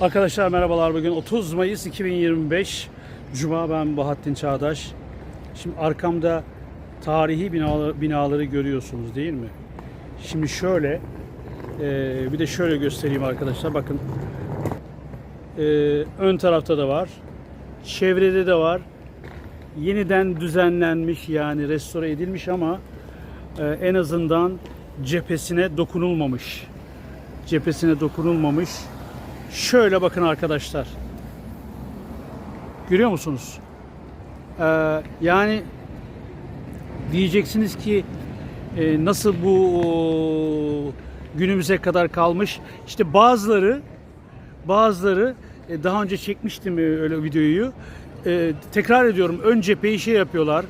Arkadaşlar merhabalar. Bugün 30 Mayıs 2025. Cuma ben Bahattin Çağdaş. Şimdi arkamda tarihi binaları, binaları görüyorsunuz değil mi? Şimdi şöyle e, bir de şöyle göstereyim arkadaşlar. Bakın e, ön tarafta da var. Çevrede de var. Yeniden düzenlenmiş yani restore edilmiş ama e, en azından cephesine dokunulmamış. Cephesine dokunulmamış. Şöyle bakın arkadaşlar. Görüyor musunuz? Ee, yani diyeceksiniz ki e, nasıl bu o, günümüze kadar kalmış? İşte bazıları bazıları e, daha önce çekmiştim e, öyle videoyu. E, tekrar ediyorum ön cepheyi yapıyorlar.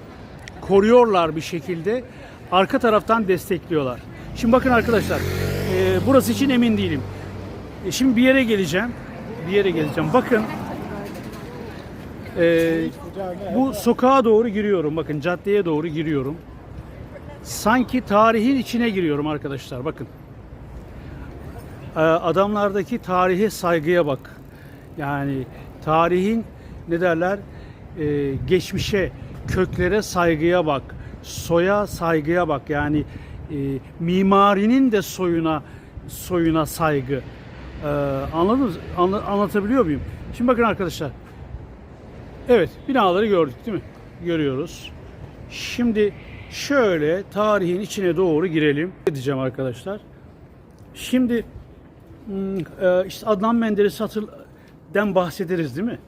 Koruyorlar bir şekilde. Arka taraftan destekliyorlar. Şimdi bakın arkadaşlar. e, burası için emin değilim. E, Şimdi bir yere geleceğim. Bir yere geleceğim. Bakın. e, bu sokağa doğru giriyorum. Bakın caddeye doğru giriyorum. Sanki tarihin içine giriyorum arkadaşlar. Bakın. E, adamlardaki tarihe saygıya bak. Yani tarihin ne derler? E, geçmişe, köklere saygıya bak. Soya saygıya bak. Yani e, mimarinin de soyuna soyuna saygı. Ee, anladınız? Anla- anlatabiliyor muyum? Şimdi bakın arkadaşlar. Evet, binaları gördük değil mi? Görüyoruz. Şimdi şöyle tarihin içine doğru girelim. Edeceğim arkadaşlar. Şimdi hmm, e, işte Adnan Menderes hatırdan bahsederiz değil mi?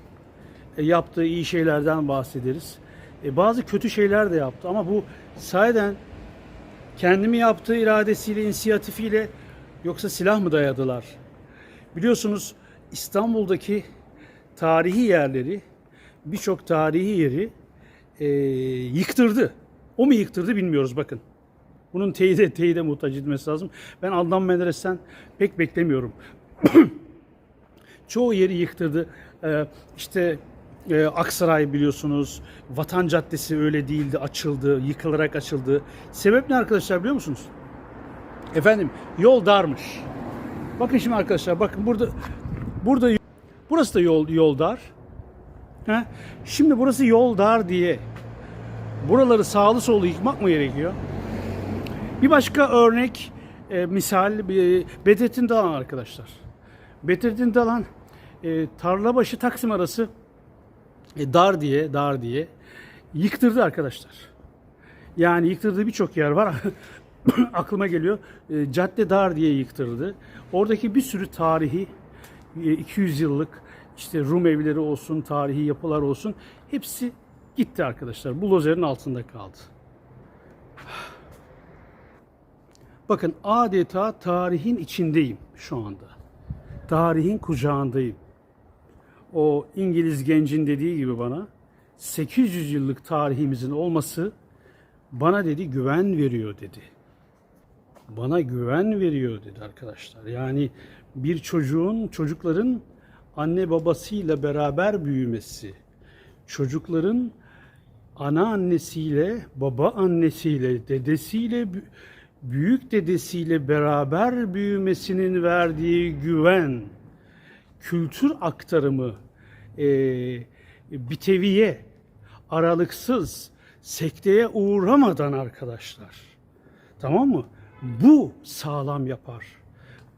E, yaptığı iyi şeylerden bahsederiz. E, bazı kötü şeyler de yaptı ama bu sayeden kendimi yaptığı iradesiyle, inisiyatifiyle yoksa silah mı dayadılar? Biliyorsunuz İstanbul'daki tarihi yerleri, birçok tarihi yeri e, yıktırdı. O mu yıktırdı bilmiyoruz bakın. Bunun teyide teyide muhtaç edilmesi lazım. Ben Adnan Menderes'ten pek beklemiyorum. Çoğu yeri yıktırdı. Ee, işte e, Aksaray biliyorsunuz. Vatan Caddesi öyle değildi. Açıldı. Yıkılarak açıldı. Sebep ne arkadaşlar biliyor musunuz? Efendim yol darmış. Bakın şimdi arkadaşlar bakın burada burada burası da yol yol dar. He? Şimdi burası yol dar diye buraları sağlı sollu yıkmak mı gerekiyor? Bir başka örnek e, misal bir Bedrettin Dalan arkadaşlar. Bedrettin Dalan e, Tarlabaşı Taksim arası e, dar diye dar diye yıktırdı arkadaşlar. Yani yıktırdığı birçok yer var. Aklıma geliyor. E, cadde dar diye yıktırdı. Oradaki bir sürü tarihi e, 200 yıllık işte Rum evleri olsun, tarihi yapılar olsun hepsi gitti arkadaşlar. Buldozerin altında kaldı. Bakın adeta tarihin içindeyim şu anda. Tarihin kucağındayım. O İngiliz gencin dediği gibi bana 800 yıllık tarihimizin olması bana dedi güven veriyor dedi. Bana güven veriyor dedi arkadaşlar. Yani bir çocuğun, çocukların anne babasıyla beraber büyümesi, çocukların ana annesiyle, baba annesiyle, dedesiyle, bü- büyük dedesiyle beraber büyümesinin verdiği güven, kültür aktarımı, e, biteviye, aralıksız, sekteye uğramadan arkadaşlar. Tamam mı? Bu sağlam yapar.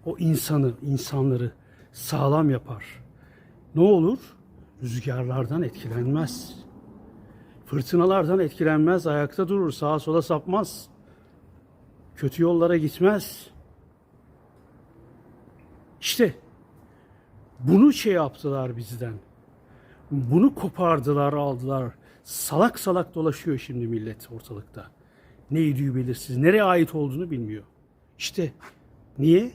O insanı, insanları sağlam yapar. Ne olur? Rüzgarlardan etkilenmez. Fırtınalardan etkilenmez, ayakta durur, sağa sola sapmaz. Kötü yollara gitmez. İşte bunu şey yaptılar bizden. Bunu kopardılar, aldılar. Salak salak dolaşıyor şimdi millet ortalıkta. Ne yediği belirsiz, nereye ait olduğunu bilmiyor. İşte niye?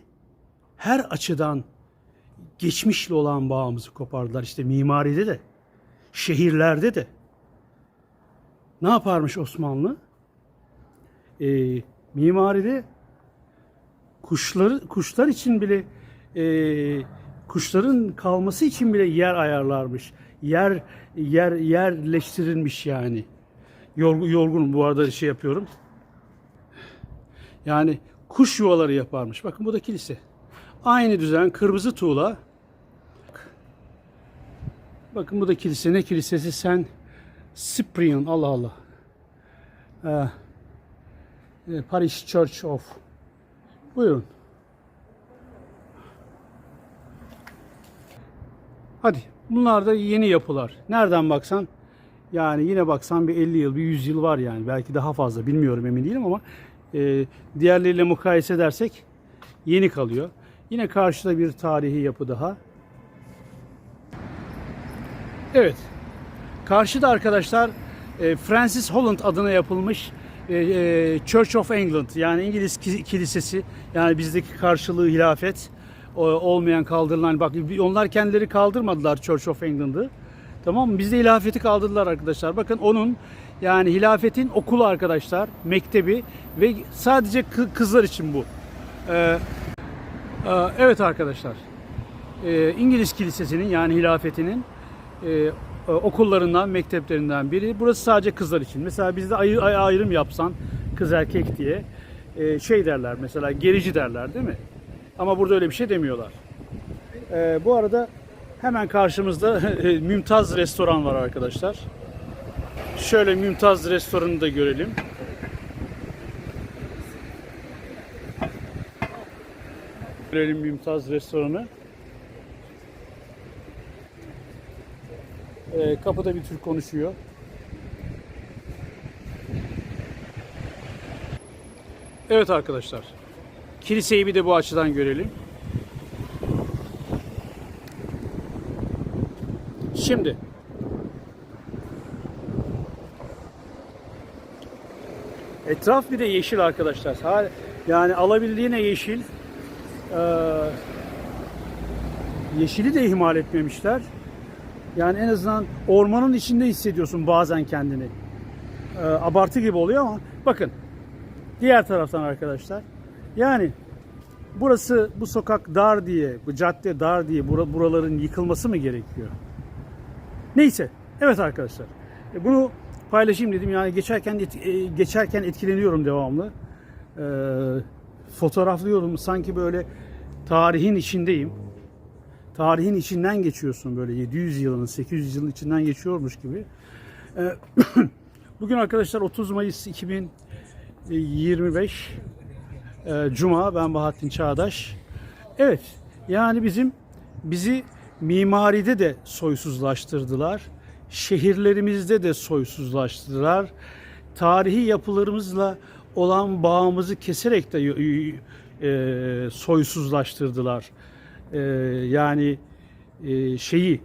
Her açıdan geçmişle olan bağımızı kopardılar. İşte mimaride de, şehirlerde de. Ne yaparmış Osmanlı? Ee, mimaride kuşları kuşlar için bile e, kuşların kalması için bile yer ayarlarmış. Yer yer yerleştirilmiş yani. Yorgun, yorgun bu arada şey yapıyorum. Yani kuş yuvaları yaparmış. Bakın bu da kilise. Aynı düzen kırmızı tuğla. Bakın bu da kilise. Ne kilisesi? Sen Cyprian. Allah Allah. Ee, e, Parish Church of. Buyurun. Hadi. Bunlar da yeni yapılar. Nereden baksan yani yine baksan bir 50 yıl, bir 100 yıl var yani. Belki daha fazla bilmiyorum emin değilim ama e, diğerleriyle mukayese edersek yeni kalıyor. Yine karşıda bir tarihi yapı daha. Evet. Karşıda arkadaşlar e, Francis Holland adına yapılmış e, e, Church of England yani İngiliz ki- kilisesi yani bizdeki karşılığı hilafet olmayan kaldırılan bak onlar kendileri kaldırmadılar Church of England'ı. Tamam mı? Bizde hilafeti kaldırdılar arkadaşlar. Bakın onun yani hilafetin okulu arkadaşlar, mektebi ve sadece kı- kızlar için bu. Ee, e, evet arkadaşlar. Ee, İngiliz kilisesinin yani hilafetinin e, e, okullarından, mekteplerinden biri. Burası sadece kızlar için. Mesela bizde ayı- ay- ayrım yapsan kız erkek diye e, şey derler mesela gerici derler değil mi? Ama burada öyle bir şey demiyorlar. Ee, bu arada hemen karşımızda Mümtaz Restoran var arkadaşlar. Şöyle Mümtaz Restoran'ı da görelim. Görelim Mümtaz Restoranı. Ee, kapıda bir Türk konuşuyor. Evet arkadaşlar. Kiliseyi bir de bu açıdan görelim. Şimdi etraf bir de yeşil arkadaşlar. Yani alabildiğine yeşil. Ee, yeşili de ihmal etmemişler. Yani en azından ormanın içinde hissediyorsun bazen kendini. Ee, abartı gibi oluyor ama bakın diğer taraftan arkadaşlar. Yani burası bu sokak dar diye, bu cadde dar diye bura- buraların yıkılması mı gerekiyor? Neyse. Evet arkadaşlar. E, Bunu paylaşayım dedim. Yani geçerken e, geçerken etkileniyorum devamlı. E, fotoğraflıyorum. Sanki böyle tarihin içindeyim. Tarihin içinden geçiyorsun böyle 700 yılın, 800 yılın içinden geçiyormuş gibi. E, Bugün arkadaşlar 30 Mayıs 2025 e, Cuma. Ben Bahattin Çağdaş. Evet. Yani bizim bizi mimaride de soysuzlaştırdılar. Şehirlerimizde de soysuzlaştırdılar. Tarihi yapılarımızla olan bağımızı keserek de e, soysuzlaştırdılar. E, yani e, şeyi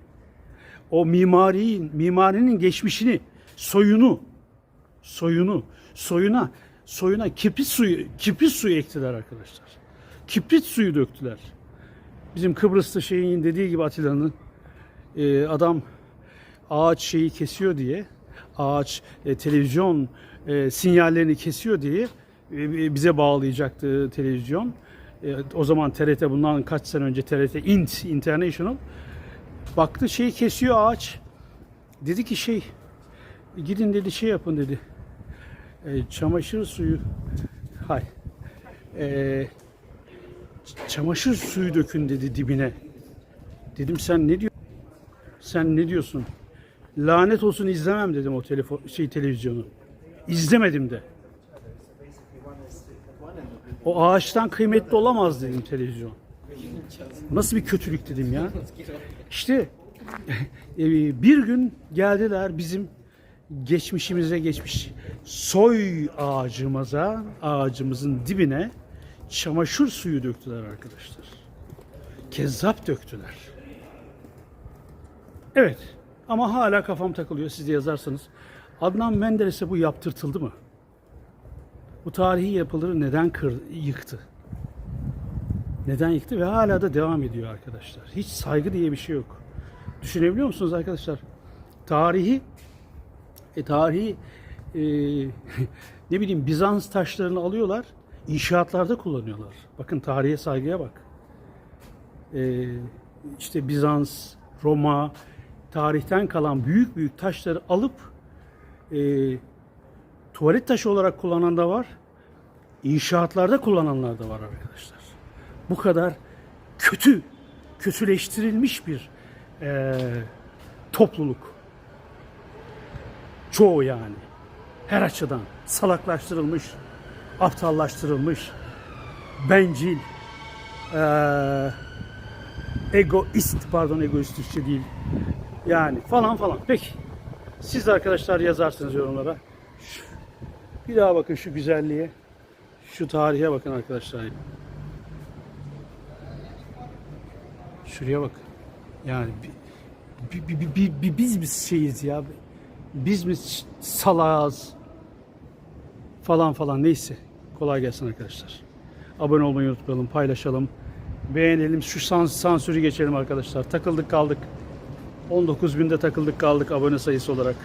o mimariyin mimarinin geçmişini, soyunu soyunu, soyuna, soyuna kibrit suyu, kibrit suyu ektiler arkadaşlar. Kibrit suyu döktüler. Bizim Kıbrıs'ta şeyin dediği gibi Atilla'nın e, adam ağaç şeyi kesiyor diye, ağaç e, televizyon e, sinyallerini kesiyor diye e, bize bağlayacaktı televizyon. E, o zaman TRT bundan kaç sene önce TRT Int International baktı şeyi kesiyor ağaç. Dedi ki şey gidin dedi şey yapın dedi. E, çamaşır suyu hay. E, ç- çamaşır suyu dökün dedi dibine. Dedim sen ne diyor? Sen ne diyorsun? Lanet olsun izlemem dedim o telefon şey televizyonu. İzlemedim de. O ağaçtan kıymetli olamaz dedim televizyon. Nasıl bir kötülük dedim ya. İşte e, bir gün geldiler bizim geçmişimize geçmiş soy ağacımıza, ağacımızın dibine çamaşır suyu döktüler arkadaşlar. Kezzap döktüler. Evet ama hala kafam takılıyor siz de yazarsanız. Adnan Menderes'e bu yaptırtıldı mı? Bu tarihi yapıları neden kır, yıktı? Neden yıktı ve hala da devam ediyor arkadaşlar. Hiç saygı diye bir şey yok. Düşünebiliyor musunuz arkadaşlar? Tarihi e, tarihi e, ne bileyim Bizans taşlarını alıyorlar, inşaatlarda kullanıyorlar. Bakın tarihe saygıya bak. E, işte Bizans, Roma, tarihten kalan büyük büyük taşları alıp e, tuvalet taşı olarak kullanan da var, inşaatlarda kullananlar da var arkadaşlar. Bu kadar kötü, kötüleştirilmiş bir e, topluluk. Çoğu yani. Her açıdan salaklaştırılmış, aptallaştırılmış, bencil, eee, egoist, pardon egoist Türkçe değil. Yani falan falan. Peki. Siz arkadaşlar yazarsınız yorumlara. Bir daha bakın şu güzelliğe. Şu tarihe bakın arkadaşlar. Şuraya bakın. Yani bi- bi- bi- bi- bi- biz mi şeyiz ya? Biz mi salağız? Falan falan neyse. Kolay gelsin arkadaşlar. Abone olmayı unutmayalım, paylaşalım. Beğenelim. Şu sans- sansürü geçelim arkadaşlar. Takıldık kaldık. 19 binde takıldık kaldık abone sayısı olarak.